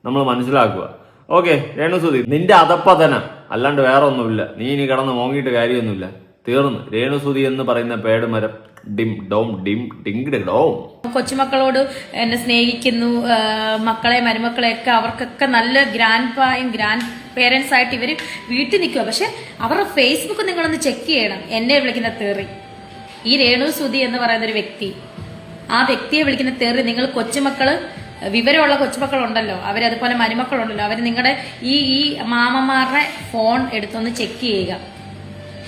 [SPEAKER 2] നമ്മൾ മനസ്സിലാക്കുക. ഓക്കെ രേണുസുതി നിന്റെ അതപ്പതന അല്ലാണ്ട് വേറെ ഒന്നുമില്ല നീ ഇനി കിടന്ന് മോങ്ങിയിട്ട് കാര്യമൊന്നുമില്ല. തീർന്നു. രേണുസുതി എന്ന് പറയുന്ന പേടുമരം ഡിം ഡോം ഡിം ഡിങ് ഡോം.
[SPEAKER 1] കൊച്ചുമക്കളോട് എന്നെ സ്നേഹിക്കുന്നു. മക്കളെ മരുമക്കളെ ഒക്കെ അവർക്കൊക്കെ നല്ല ഗ്രാൻഡ് പായും ഗ്രാൻഡ് പേരൻസ് ആയിട്ട് ഇവർ വീട്ടിൽ നിൽക്കുക പക്ഷെ അവരുടെ ഫേസ്ബുക്ക് നിങ്ങളൊന്ന് ചെക്ക് ചെയ്യണം. എന്നെ വിളിക്കുന്ന തെറി. ഈ രേണു സുധി എന്ന് പറയുന്ന ഒരു വ്യക്തി. ആ വ്യക്തിയെ വിളിക്കുന്ന തെറി നിങ്ങൾ കൊച്ചുമക്കൾ വിവരമുള്ള കൊച്ചുമക്കളുണ്ടല്ലോ അവരതുപോലെ മരുമക്കളുണ്ടല്ലോ അവർ നിങ്ങളുടെ ഈ ഈ മാമന്മാരുടെ ഫോൺ എടുത്തൊന്ന് ചെക്ക് ചെയ്യുക.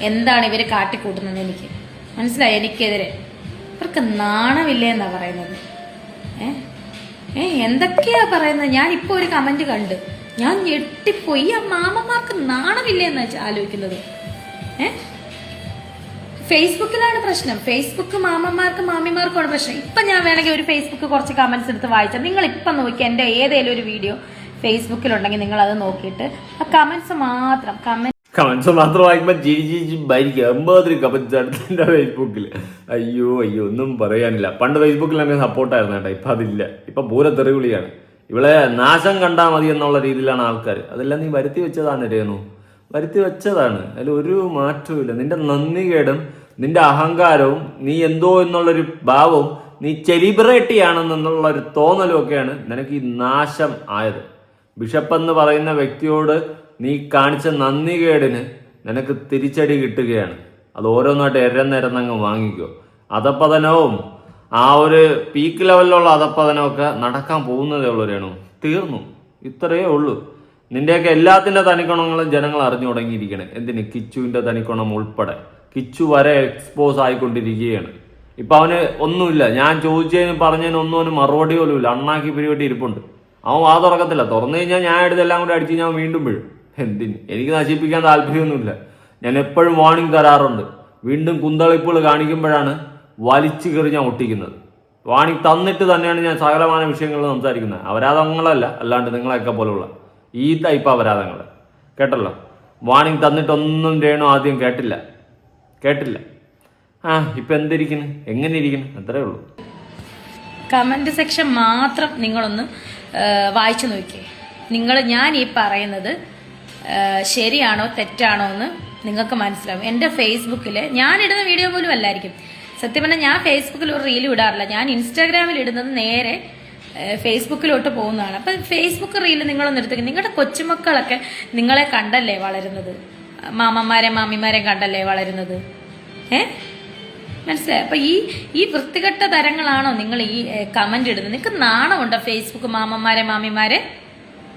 [SPEAKER 1] എന്താണ് ഇവർ കാട്ടിക്കൂട്ടുന്നത് എനിക്ക്? മനസ്സിലായി? എനിക്കെതിരെ. ഇവർക്ക് നാണമില്ലേ എന്നാ പറയുന്നത്. ഏ? എന്തൊക്കെയാ പറയുന്നത്? ഞാൻ ഇപ്പൊ ഒരു കമന്റ് കണ്ട്. ഞാൻ ഞെട്ടിപ്പോയി. ആ മാമന്മാർക്ക് നാണമില്ലേ എന്നാ ആലോചിക്കുന്നത്. ഏ? ഫേസ്ബുക്കിലാണ് പ്രശ്നം. ഫേസ്ബുക്ക് മാമന്മാർക്കും മാമിമാർക്കുമാണ് പ്രശ്നം. ഇപ്പൊ ഞാൻ വേണമെങ്കിൽ ഒരു ഫേസ്ബുക്ക് കുറച്ച് കമന്റ്സ് എടുത്ത് വായിച്ചാൽ നിങ്ങൾ ഇപ്പൊ നോക്കി എന്റെ ഏതെങ്കിലും ഒരു വീഡിയോ ഫേസ്ബുക്കിലുണ്ടെങ്കിൽ നിങ്ങൾ അത് നോക്കിയിട്ട് ആ കമന്റ്സ് മാത്രം. കമന്റ്
[SPEAKER 2] കമന്റ്സ് മാത്രം വായിക്കുമ്പോ ജി ജി ജി ഭരിക്കുക എൺപതിരി കമന്റ്സ് അടുത്തിന്റെ ഫേസ്ബുക്കിൽ അയ്യോ അയ്യോ ഒന്നും പറയാനില്ല. പണ്ട് ഫേസ്ബുക്കിൽ അങ്ങനെ സപ്പോർട്ടായിരുന്നു കേട്ടോ. ഇപ്പൊ അതില്ല. ഇപ്പൊ പൂര തെറിവിളിയാണ് ഇവളെ നാശം കണ്ടാൽ മതി എന്നുള്ള രീതിയിലാണ് ആൾക്കാർ അതെല്ലാം നീ വരുത്തി വെച്ചതാണ് രേണു വരുത്തി വെച്ചതാണ്. അതിൽ ഒരു മാറ്റവും ഇല്ല നിന്റെ നന്ദികേടും നിന്റെ അഹങ്കാരവും നീ എന്തോ എന്നുള്ളൊരു ഭാവവും നീ സെലിബ്രിറ്റി ആണെന്നുള്ള ഒരു തോന്നലുമൊക്കെയാണ് നിനക്ക് ഈ നാശം ആയത്. ബിഷപ്പ് എന്ന് പറയുന്ന വ്യക്തിയോട് നീ കാണിച്ച നന്ദികേടിന് നിനക്ക് തിരിച്ചടി കിട്ടുകയാണ്. അത് ഓരോന്നായിട്ട് എരന്നെരന്നങ്ങ് വാങ്ങിക്കോ. അധപ്പതനവും ആ ഒരു പീക്ക് ലെവലിലുള്ള അധപ്പതനമൊക്കെ നടക്കാൻ പോകുന്നതേ ഉള്ളൂ രേണു. തീർന്നു. ഇത്രയേ ഉള്ളൂ. നിന്റെയൊക്കെ എല്ലാത്തിന്റെ തനിക്കുണങ്ങളും ജനങ്ങൾ അറിഞ്ഞു തുടങ്ങിയിരിക്കണേ. എന്തിന്? കിച്ചുവിന്റെ തനിക്കുണം ഉൾപ്പെടെ. കിച്ചു വരെ എക്സ്പോസ് ആയിക്കൊണ്ടിരിക്കുകയാണ്. ഇപ്പൊ അവന് ഒന്നുമില്ല. ഞാൻ ചോദിച്ചതിന് പറഞ്ഞതിന് ഒന്നും അവന് മറുപടി പോലും ഇല്ല. അണ്ണാക്കി പരിപാടി ഇരിപ്പുണ്ട്. അവൻ വാ തുറക്കത്തില്ല. തുറന്നു കഴിഞ്ഞാൽ ഞാൻ എടുത്തെല്ലാം കൂടി അടിച്ച് ഞാൻ വീണ്ടും വീഴും. എന്തിന്? എനിക്ക് നശിപ്പിക്കാൻ താല്പര്യമൊന്നുമില്ല. ഞാൻ എപ്പോഴും വാണിംഗ് തരാറുണ്ട്. വീണ്ടും കുന്തളിപ്പുകൾ കാണിക്കുമ്പോഴാണ് വലിച്ചു കയറി ഞാൻ ഒട്ടിക്കുന്നത്. വാണിംഗ് തന്നിട്ട് തന്നെയാണ് ഞാൻ സകലമായ വിഷയങ്ങൾ സംസാരിക്കുന്നത്. അപരാധങ്ങളല്ല. അല്ലാണ്ട് നിങ്ങളെയൊക്കെ പോലുള്ള ഈ ടൈപ്പ് അപരാധങ്ങൾ. കേട്ടല്ലോ? വാണിംഗ് തന്നിട്ടൊന്നും രേണു ആദ്യം കേട്ടില്ല. കേട്ടില്ല. ആ ഇപ്പൊ എന്തിരിക്കുന്നു? എങ്ങനെ ഇരിക്കുന്നു? അത്രേ ഉള്ളൂ.
[SPEAKER 1] കമന്റ് സെക്ഷൻ മാത്രം നിങ്ങളൊന്ന് വായിച്ചു നോക്കിയേ. നിങ്ങൾ ഞാൻ ഈ പറയുന്നത് ശരിയാണോ തെറ്റാണോ എന്ന് നിങ്ങൾക്ക് മനസ്സിലാവും. എന്റെ ഫേസ്ബുക്കിൽ ഞാൻ ഇടുന്ന വീഡിയോ പോലും അല്ലായിരിക്കും. സത്യം പറഞ്ഞാൽ ഞാൻ ഫേസ്ബുക്കിൽ ഒരു റീൽ ഇടാറില്ല. ഞാൻ ഇൻസ്റ്റാഗ്രാമിൽ ഇടുന്നത് നേരെ ഫേസ്ബുക്കിലോട്ട് പോകുന്നതാണ്. അപ്പം ഫേസ്ബുക്ക് റീൽ നിങ്ങളൊന്ന് എടുത്തേക്ക്. നിങ്ങളുടെ കൊച്ചുമക്കളൊക്കെ നിങ്ങളെ കണ്ടല്ലേ വളരുന്നത്? മാമന്മാരെ മാമിമാരെ കണ്ടല്ലേ വളരുന്നത്? ഏ? മനസ്സിലായി? അപ്പൊ ഈ ഈ വൃത്തികെട്ട തരങ്ങളാണോ നിങ്ങൾ ഈ കമന്റ് ഇടുന്നത്? നിങ്ങൾക്ക് നാണമുണ്ടോ ഫേസ്ബുക്ക് മാമന്മാരെ മാമിമാരെ?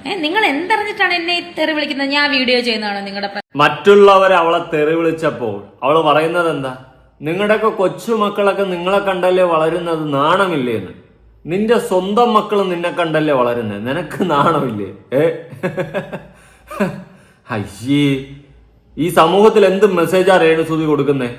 [SPEAKER 1] നിങ്ങൾ എന്തറിഞ്ഞിട്ടാണ് എന്നെ തെറി വിളിക്കുന്നത്? ഞാൻ വീഡിയോ ചെയ്യുന്നതാണോ നിങ്ങളുടെ
[SPEAKER 2] മറ്റുള്ളവരെ അവളെ തെറി വിളിച്ചപ്പോൾ അവൾ പറയുന്നത് എന്താ? നിങ്ങളുടെയൊക്കെ കൊച്ചുമക്കളൊക്കെ നിങ്ങളെ കണ്ടല്ലേ വളരുന്നത്? നാണമില്ലേ എന്ന്. നിന്റെ സ്വന്തം മക്കൾ നിന്നെ കണ്ടല്ലേ വളരുന്നത്? നിനക്ക് നാണമില്ലേ? ഏ? അയ്യേ. ഈ സമൂഹത്തിൽ എന്ത് മെസ്സേജാ രേണുസുതി കൊടുക്കുന്നേ?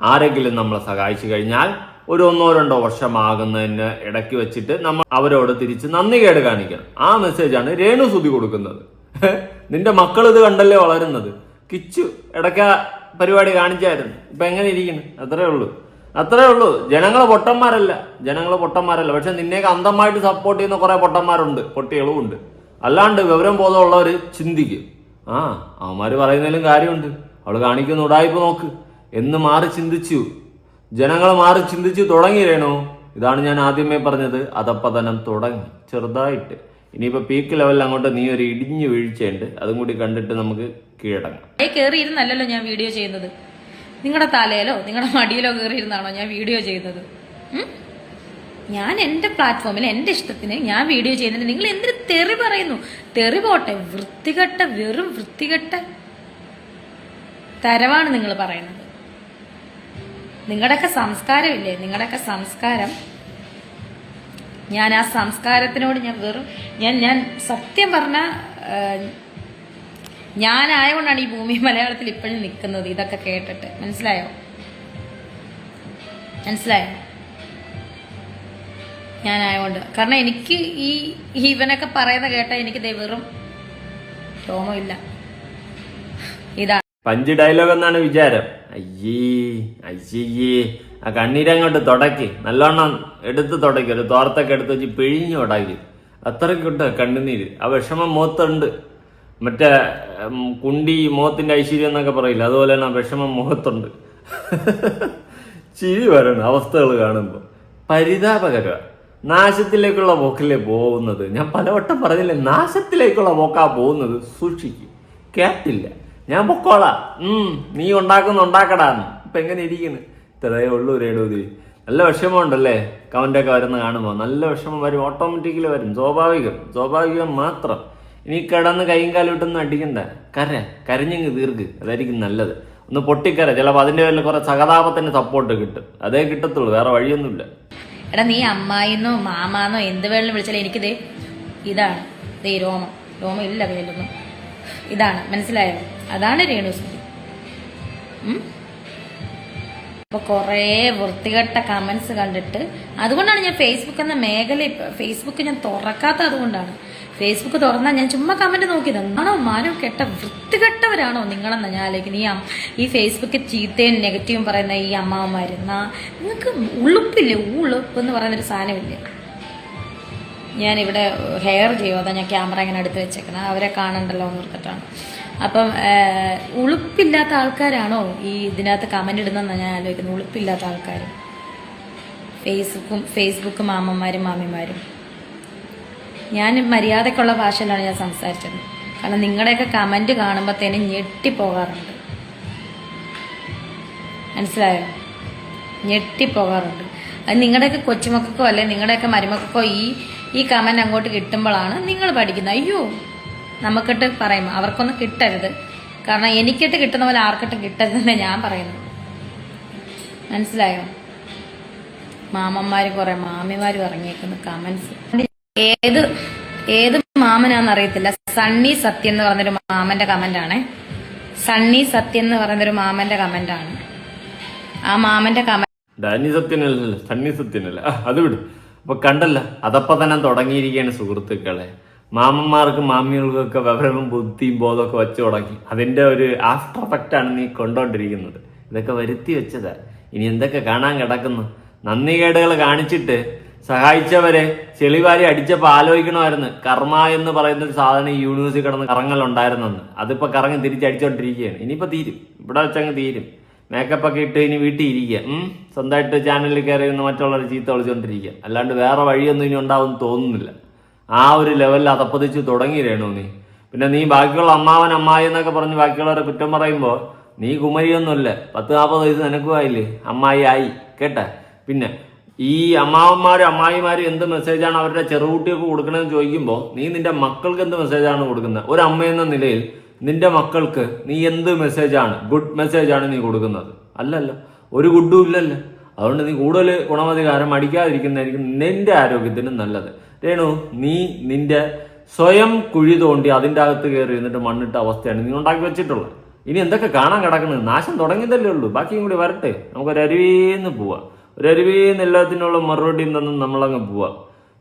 [SPEAKER 2] ആരെങ്കിലും നമ്മളെ സഹായിച്ചു കഴിഞ്ഞാൽ ഒരു ഒന്നോ രണ്ടോ വർഷമാകുന്നതിന് ഇടയ്ക്ക് വെച്ചിട്ട് നമ്മൾ അവരോട് തിരിച്ച് നന്ദി കേട് കാണിക്കണം. ആ മെസ്സേജാണ് രേണുസുതി കൊടുക്കുന്നത്. (laughs) നിന്റെ മക്കൾ ഇത് കണ്ടല്ലേ വളരുന്നത്? കിച്ചു ഇടയ്ക്ക പരിപാടി കാണിച്ചായിരുന്നു. ഇപ്പൊ എങ്ങനെ ഇരിക്കുന്നു? അത്രേ ഉള്ളൂ. അത്രേ ഉള്ളൂ. ജനങ്ങളെ പൊട്ടന്മാരല്ല. ജനങ്ങളെ പൊട്ടന്മാരല്ല. പക്ഷെ നിന്നെയൊക്കെ അന്ധമായിട്ട് സപ്പോർട്ട് ചെയ്യുന്ന കുറെ പൊട്ടന്മാരുണ്ട്. പൊട്ടികളും ഉണ്ട് അല്ലാണ്ട് വിവരം ബോധമുള്ളവർ ചിന്തിക്കും. ആ അവന്മാര് പറയുന്നതിലും കാര്യമുണ്ട്. അവൾ കാണിക്കുന്ന ഉടായ്പ നോക്ക്. എന്ന് മാറി ചിന്തിച്ചു. ജനങ്ങൾ മാറി ചിന്തിച്ചു തുടങ്ങി ഇതാണ് ഞാൻ ആദ്യമേ പറഞ്ഞത്. അതപ്പതനം തുടങ്ങി. ചെറുതായിട്ട്. ഇനിയിപ്പോ പീക്ക് ലെവലിൽ അങ്ങോട്ട് നീ ഒരു ഇടിഞ്ഞു വീഴ്ചയുണ്ട്. അതും കൂടി കണ്ടിട്ട് നമുക്ക് കീഴടങ്ങാം.
[SPEAKER 1] കയറി ഇരുന്നല്ലല്ലോ ഞാൻ വീഡിയോ ചെയ്യുന്നത്. നിങ്ങളുടെ തലയിലോ നിങ്ങളുടെ മടിയിലോ കയറി ഇരുന്നാണോ ഞാൻ വീഡിയോ ചെയ്യുന്നത്? ഞാൻ എന്റെ പ്ലാറ്റ്ഫോമിൽ എന്റെ ഇഷ്ടത്തിന് ഞാൻ വീഡിയോ ചെയ്യുന്നുണ്ട്. നിങ്ങൾ എന്തിന് തെറി പറയുന്നു? തെറി പോട്ടെ. വൃത്തികെട്ട വെറും വൃത്തികെട്ട തരവാണ് നിങ്ങൾ പറയുന്നത്. നിങ്ങളുടെയൊക്കെ സംസ്കാരമില്ലേ? നിങ്ങളുടെയൊക്കെ സംസ്കാരം. ഞാൻ ആ സംസ്കാരത്തിനോട് ഞാൻ വെറും ഞാൻ ഞാൻ സത്യം പറഞ്ഞ ഞാനായതുകൊണ്ടാണ് ഈ ഭൂമി മലയാളത്തിൽ ഇപ്പോഴും നിൽക്കുന്നത് ഇതൊക്കെ കേട്ടിട്ട്. മനസ്സിലായോ? മനസ്സിലായോ? ഞാനായതുകൊണ്ട് കാരണം എനിക്ക് ഈ ഇവനൊക്കെ പറയുന്ന കേട്ടാൽ എനിക്ക് ദൈവറും വെറും രോമമില്ല ഇതാണ്
[SPEAKER 2] പഞ്ച് ഡയലോഗ് എന്നാണ് വിചാരം. അയ്യേ അയ്യേ ആ കണ്ണീരങ്ങോട്ട് തുടക്കി. നല്ലോണം എടുത്ത് തുടക്കി. ഒരു തോർത്തൊക്കെ എടുത്ത് വെച്ച് പിഴിഞ്ഞു തുടക്കി അത്രയ്ക്കുണ്ട് കണ്ണുനീര്. ആ വിഷമം മുഖത്തുണ്ട്. മറ്റേ കുണ്ടി മുഖത്തിന്റെ ഐശ്വര്യം എന്നൊക്കെ പറയില്ല? അതുപോലെ തന്നെ ആ വിഷമം മുഖത്തുണ്ട്. (laughs) ചിരി വരണം. അവസ്ഥകൾ കാണുമ്പോൾ പരിതാപകര നാശത്തിലേക്കുള്ള പോക്കല്ലേ പോകുന്നത്? ഞാൻ പലവട്ടം പറഞ്ഞില്ലേ നാശത്തിലേക്കുള്ള പോക്കാ പോകുന്നത്. സൂക്ഷിക്കും. കേട്ടില്ല. ഞാൻ പൊക്കോളാ. നീ ഉണ്ടാക്കുന്ന ഉണ്ടാക്കടാന്ന് ഇപ്പൊ എങ്ങനെ ഇരിക്കുന്നു? ഇത്രയേ ഉള്ളൂ രേണുതി നല്ല വിഷമമുണ്ടല്ലേ? കമന്റൊക്കെ വരുന്ന കാണുമ്പോൾ നല്ല വിഷമം വരും ഓട്ടോമാറ്റിക്കലി വരും. സ്വാഭാവികം. സ്വാഭാവികം മാത്രം. ഇനി കിടന്ന് കൈയും കാലിട്ടൊന്നും അടിക്കണ്ട. കര. കരഞ്ഞിങ്ങ് തീർക്ക് അതായിരിക്കും നല്ലത്. ഒന്ന് പൊട്ടിക്കര. ചിലപ്പോൾ അതിന്റെ പേരിൽ കുറെ സഹതാപത്തിന് സപ്പോർട്ട് കിട്ടും. അതേ കിട്ടത്തുള്ളൂ. വേറെ വഴിയൊന്നുമില്ല.
[SPEAKER 1] എടാ നീ അമ്മായിന്നോ മാമാന്നോ എന്ത് വേണമെങ്കിലും വിളിച്ചാലും എനിക്കിത് ഇതാണ്. ദേ രോമം. രോമം ഇല്ല കയ്യിലൊന്നും ഇതാണ്. മനസ്സിലായോ? അതാണ് രേണുസുതി ഉം? അപ്പൊ കുറേ വൃത്തികെട്ട കമന്റ്സ് കണ്ടിട്ട് അതുകൊണ്ടാണ് ഞാൻ ഫേസ്ബുക്ക് എന്ന മേഖല ഫേസ്ബുക്ക് ഞാൻ തുറക്കാത്ത അതുകൊണ്ടാണ്. ഫേസ്ബുക്ക് തുറന്നാൽ ഞാൻ ചുമ്മാ കമന്റ് നോക്കിയത്. ആണോ മാനോ കെട്ട വൃത്തികെട്ടവരാണോ നിങ്ങളെന്ന് ഞാൻ ആലോചിക്കുന്നത്. ഈ ഈ ഫേസ്ബുക്കിൽ ചീത്തയും നെഗറ്റീവും പറയുന്ന ഈ അമ്മാവന്മാര് നിങ്ങൾക്ക് ഉളുപ്പില്ലേ? ഉളുപ്പ് എന്ന് പറയുന്നൊരു സാധനമില്ലേ? ഞാനിവിടെ ഹെയർ ചെയ്യുമോ ഞാൻ ക്യാമറ ഇങ്ങനെ അടുത്ത് വെച്ചേക്കണം അവരെ കാണണ്ടല്ലോ എന്ന് ഓർത്തിട്ടാണ്. അപ്പം ഉളുപ്പില്ലാത്ത ആൾക്കാരാണോ ഈ ഇതിനകത്ത് കമന്റ് ഇടുന്ന ഞാൻ ആലോചിക്കുന്നത്. ഉളുപ്പില്ലാത്ത ആൾക്കാർ ഫേസ്ബുക്കും ഫേസ്ബുക്കും മാമന്മാരും മാമിമാരും. ഞാൻ മര്യാദക്കുള്ള ഭാഷയിലാണ് ഞാൻ സംസാരിച്ചത്. കാരണം നിങ്ങളുടെയൊക്കെ കമന്റ് കാണുമ്പോഴത്തേനും ഞെട്ടിപ്പോകാറുണ്ട്. മനസ്സിലായോ? ഞെട്ടിപ്പോകാറുണ്ട്. അത് നിങ്ങളുടെയൊക്കെ കൊച്ചുമക്കൾക്കോ അല്ലെ നിങ്ങളുടെയൊക്കെ മരുമക്കൾക്കോ ഈ ഈ കമന്റ് അങ്ങോട്ട് കിട്ടുമ്പോഴാണ് നിങ്ങൾ പഠിക്കുന്നത്. അയ്യോ നമുക്കിട്ട് പറയും. അവർക്കൊന്നും കിട്ടരുത്. കാരണം എനിക്കിട്ട് കിട്ടുന്ന പോലെ ആർക്കിട്ട് കിട്ടരുതെന്ന് ഞാൻ പറയുന്നു മനസ്സിലായോ? മാമന്മാർ കുറെ മാമിമാരും ഇറങ്ങിയേക്കുന്ന കമന്റ്സ് ഏത് ഏത് മാമനാന്ന് അറിയത്തില്ല സണ്ണി സത്യം എന്ന് പറഞ്ഞൊരു മാമന്റെ കമന്റ് ആണേ സണ്ണി സത്യം എന്ന് പറഞ്ഞൊരു മാമന്റെ കമന്റ് ആണ് ആ മാമന്റെ കമന്റ്
[SPEAKER 2] ഡാനി സണ്ണി സത്യനല്ല. അത് വിടും. അപ്പൊ കണ്ടല്ല അതപ്പോ തന്നെ തുടങ്ങിയിരിക്കുകയാണ് സുഹൃത്തുക്കളെ. മാമന്മാർക്കും മാമികൾക്കൊക്കെ വിവരവും ബുദ്ധിയും ബോധമൊക്കെ വെച്ചു തുടങ്ങി. അതിന്റെ ഒരു ആഫ്റ്റർ എഫക്റ്റ് ആണ് നീ കൊണ്ടോണ്ടിരിക്കുന്നത്. ഇതൊക്കെ വരുത്തി വെച്ചതാ. ഇനി എന്തൊക്കെ കാണാൻ കിടക്കുന്നു? നന്ദികേടുകൾ കാണിച്ചിട്ട് സഹായിച്ചവരെ ചെളിവാരി അടിച്ചപ്പോ ആലോചിക്കണമായിരുന്നു. കർമ്മ എന്ന് പറയുന്ന ഒരു സാധനം ഈ യൂണിവേഴ്സിൽ കിടന്ന് കറങ്ങലുണ്ടായിരുന്നെന്ന്. അതിപ്പോ കറങ്ങി തിരിച്ചടിച്ചോണ്ടിരിക്കുകയാണ് ഇനിയിപ്പോ തീരും. ഇവിടെ വെച്ചങ്ങ് തീരും. മേക്കപ്പ് ഒക്കെ ഇട്ട് ഇനി വീട്ടിൽ ഇരിക്കുക. സ്വന്തമായിട്ട് ചാനലിൽ കയറി നിന്ന് മറ്റുള്ളവരെ ചീത്ത വിളിച്ചുകൊണ്ടിരിക്കുക അല്ലാണ്ട് വേറെ വഴിയൊന്നും ഇനി ഉണ്ടാവുമെന്ന് തോന്നുന്നില്ല. ആ ഒരു ലെവലിൽ അതപ്പതിച്ച് തുടങ്ങി രേണു നീ. പിന്നെ നീ ബാക്കിയുള്ള അമ്മാവൻ അമ്മായി എന്നൊക്കെ പറഞ്ഞ് ബാക്കിയുള്ളവരെ കുറ്റം പറയുമ്പോൾ നീ കുമരിയൊന്നുമല്ല. പത്ത് നാൽപ്പത് വയസ്സ് നിനക്കും ആയില്ലേ? അമ്മായി ആയി. കേട്ടെ? പിന്നെ ഈ അമ്മാവന്മാരും അമ്മായിമാരും എന്ത് മെസ്സേജാണ് അവരുടെ ചെറുകുട്ടിയൊക്കെ കൊടുക്കണമെന്ന് ചോദിക്കുമ്പോൾ നീ നിന്റെ മക്കൾക്ക് എന്ത് മെസ്സേജാണ് കൊടുക്കുന്നത്? ഒരു അമ്മ എന്ന നിലയിൽ നിന്റെ മക്കൾക്ക് നീ എന്ത് മെസ്സേജാണ് ഗുഡ് മെസ്സേജാണ് നീ കൊടുക്കുന്നത്? അല്ലല്ല. ഒരു ഗുഡും ഇല്ലല്ലോ. അതുകൊണ്ട് നീ കൂടുതൽ ഗുണമധികാരം അടിക്കാതിരിക്കുന്നതായിരിക്കും നിന്റെ ആരോഗ്യത്തിന് നല്ലത്. രേണു നീ നിന്റെ സ്വയം കുഴി തോണ്ടി അതിന്റെ അകത്ത് കയറി എന്നിട്ട് മണ്ണിട്ട അവസ്ഥയാണ് നീ ഉണ്ടാക്കി വെച്ചിട്ടുള്ളത്. ഇനി എന്തൊക്കെ കാണാൻ കിടക്കുന്നത്? നാശം തുടങ്ങിയതല്ലേ ഉള്ളൂ. ബാക്കിയും കൂടി വരട്ടെ. നമുക്കൊരു അരുവീന്ന് പോവാം. ഒരു അരുവീന്ന് എല്ലാത്തിനുള്ള മറുപടി എന്തെന്നും നമ്മളങ്ങ് പോവാം.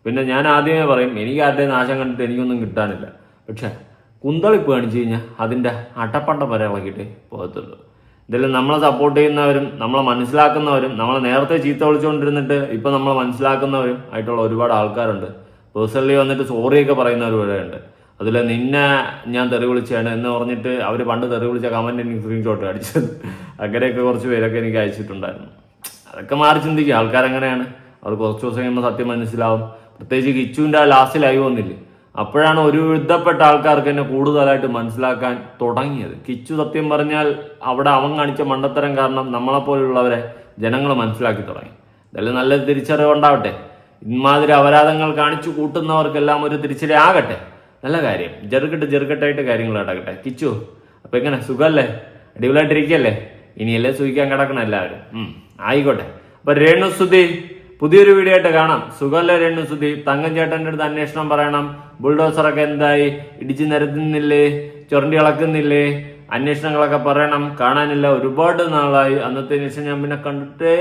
[SPEAKER 2] പിന്നെ ഞാൻ ആദ്യമേ പറയും എനിക്ക് ആരുടെ നാശം കണ്ടിട്ട് എനിക്കൊന്നും കിട്ടാനില്ല. പക്ഷെ കുന്തളിപ്പ് കാണിച്ചു കഴിഞ്ഞാൽ അതിന്റെ അട്ടപ്പണ്ട വരെ ഇളക്കിയിട്ട് പോകത്തുള്ളൂ. ഇതിൽ നമ്മളെ സപ്പോർട്ട് ചെയ്യുന്നവരും നമ്മളെ മനസ്സിലാക്കുന്നവരും നമ്മളെ നേരത്തെ ചീത്ത വിളിച്ചുകൊണ്ടിരുന്നിട്ട് ഇപ്പൊ നമ്മളെ മനസ്സിലാക്കുന്നവരും ആയിട്ടുള്ള ഒരുപാട് ആൾക്കാരുണ്ട്. പേഴ്സണലി വന്നിട്ട് സോറിയൊക്കെ പറയുന്നവർ വരെ ഉണ്ട്. അതിൽ നിന്നെ ഞാൻ തെറി വിളിച്ചാണ് എന്ന് പറഞ്ഞിട്ട് അവർ പണ്ട് തെറി വിളിച്ച കമന്റ് എനിക്ക് സ്ക്രീൻഷോട്ട് അടിച്ചത്. അങ്ങനെയൊക്കെ കുറച്ച് പേരൊക്കെ എനിക്ക് അയച്ചിട്ടുണ്ടായിരുന്നു. അതൊക്കെ മാറി ചിന്തിക്കുക ആൾക്കാരെങ്ങനെയാണ് അവർ കുറച്ച് ദിവസം കഴിയുമ്പോൾ സത്യം മനസ്സിലാവും. പ്രത്യേകിച്ച് കിച്ചുവിന്റെ ആ ലാസ്റ്റ് ലൈവ് വന്നില്ലേ? അപ്പോഴാണ് ഒരു വിധപ്പെട്ട ആൾക്കാർക്ക് എന്നെ കൂടുതലായിട്ട് മനസ്സിലാക്കാൻ തുടങ്ങിയത്. കിച്ചു സത്യം പറഞ്ഞാൽ അവിടെ അവൻ കാണിച്ച മണ്ടത്തരം കാരണം നമ്മളെപ്പോലുള്ളവരെ ജനങ്ങൾ മനസ്സിലാക്കി തുടങ്ങി. ഇതെല്ലാം നല്ല തിരിച്ചറിവ് ഉണ്ടാവട്ടെ ഇമാതിരി അപരാധങ്ങൾ കാണിച്ചു കൂട്ടുന്നവർക്കെല്ലാം ഒരു തിരിച്ചറി ആകട്ടെ. നല്ല കാര്യം. ചെറുകിട്ട് ചെറുകെട്ടായിട്ട് കാര്യങ്ങൾ നടക്കട്ടെ. കിച്ചു അപ്പൊ എങ്ങനെ? സുഖമല്ലേ അടിപൊളിയായിട്ടിരിക്കല്ലേ? ഇനിയല്ലേ സൂഹിക്കാൻ കിടക്കണം എല്ലാവരും. ആയിക്കോട്ടെ. അപ്പൊ രേണുസുതി പുതിയൊരു വീഡിയോ ആയിട്ട് കാണാം. സുഖല്ലേ രേണുസുതി തങ്കം ചേട്ടന്റെ അടുത്ത് അന്വേഷണം പറയണം. ബുൾഡോസറൊക്കെ എന്തായി? ഇടിച്ചു നിരത്തുന്നില്ലേ? ചുരണ്ടി ഇളക്കുന്നില്ലേ അന്വേഷണങ്ങളൊക്കെ പറയണം. കാണാനില്ല. ഒരുപാട് നാളായി. അന്നത്തെ അന്വേഷണം ഞാൻ പിന്നെ കണ്ടിട്ടേ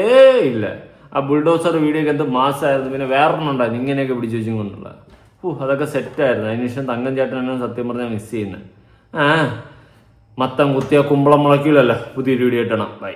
[SPEAKER 2] ഇല്ല. ആ ബുൾഡോസർ വീഡിയോ എന്ത് മാസമായിരുന്നു പിന്നെ വേറൊന്നുണ്ടായിരുന്നു ഇങ്ങനെയൊക്കെ പിടിച്ചു വെച്ചും കൊണ്ടുള്ള ഓ അതൊക്കെ സെറ്റായിരുന്നു അതിനുശേഷം തങ്കം ചേട്ടനാണ് സത്യം പറഞ്ഞാൽ മിസ് ചെയ്യുന്നത്. ആ മത്തം കുത്തിയ കുമ്പളം മുളയ്ക്കില്ലല്ലോ പുതിയൊരു വീഡിയോ ഇട്ടണം ബൈ